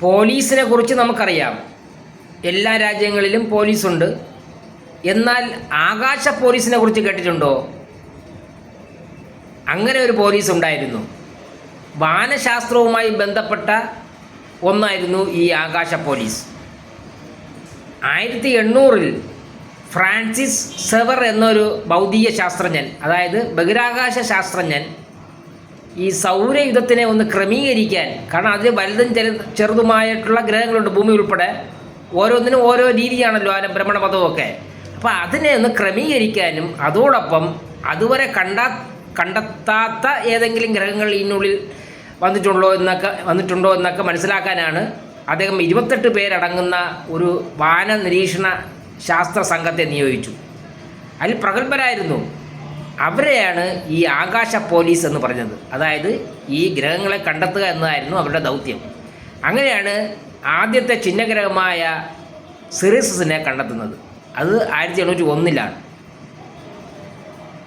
പോലീസിനെ കുറിച്ച് നമുക്കറിയാം. എല്ലാ രാജ്യങ്ങളിലും പോലീസുണ്ട്. എന്നാൽ ആകാശ പോലീസിനെ കുറിച്ച് കേട്ടിട്ടുണ്ടോ? അങ്ങനെ ഒരു പോലീസ് ഉണ്ടായിരുന്നു വാനശാസ്ത്രവുമായി ബന്ധപ്പെട്ട ഒന്നായിരുന്നു ഈ ആകാശ പോലീസ്. ആയിരത്തി എണ്ണൂറിൽ ഫ്രാൻസിസ് സെവർ എന്നൊരു ഭൗതിക ശാസ്ത്രജ്ഞൻ അതായത് ബഹിരാകാശ ശാസ്ത്രജ്ഞൻ ഈ സൗരയുധത്തിനെ ഒന്ന് ക്രമീകരിക്കാൻ. കാരണം അതിൽ വലുതും ചെറു ചെറുതുമായിട്ടുള്ള ഗ്രഹങ്ങളുണ്ട് ഭൂമി ഉൾപ്പെടെ. ഓരോന്നിനും ഓരോ രീതിയാണല്ലോ അതിന്റെ ഭ്രമണപഥമൊക്കെ അപ്പോൾ അതിനെ ഒന്ന് ക്രമീകരിക്കാനും അതോടൊപ്പം അതുവരെ കണ്ട കണ്ടെത്താത്ത ഏതെങ്കിലും ഗ്രഹങ്ങൾ ഇതിനുള്ളിൽ വന്നിട്ടുണ്ടോ എന്നൊക്കെ വന്നിട്ടുണ്ടോ എന്നൊക്കെ മനസ്സിലാക്കാനാണ് അദ്ദേഹം ഇരുപത്തെട്ട് പേരടങ്ങുന്ന ഒരു വാന നിരീക്ഷണ ശാസ്ത്ര സംഘത്തെ നിയോഗിച്ചു. അതിൽ പ്രഗത്ഭരായിരുന്നു. അവരെയാണ് ഈ ആകാശ പോലീസ് എന്ന് പറഞ്ഞത്. അതായത് ഈ ഗ്രഹങ്ങളെ കണ്ടെത്തുക എന്നതായിരുന്നു അവരുടെ ദൗത്യം. അങ്ങനെയാണ് ആദ്യത്തെ ചിഹ്നഗ്രഹമായ സിറിസസിനെ കണ്ടെത്തുന്നത്. അത് ആയിരത്തി എണ്ണൂറ്റി ഒന്നിലാണ്.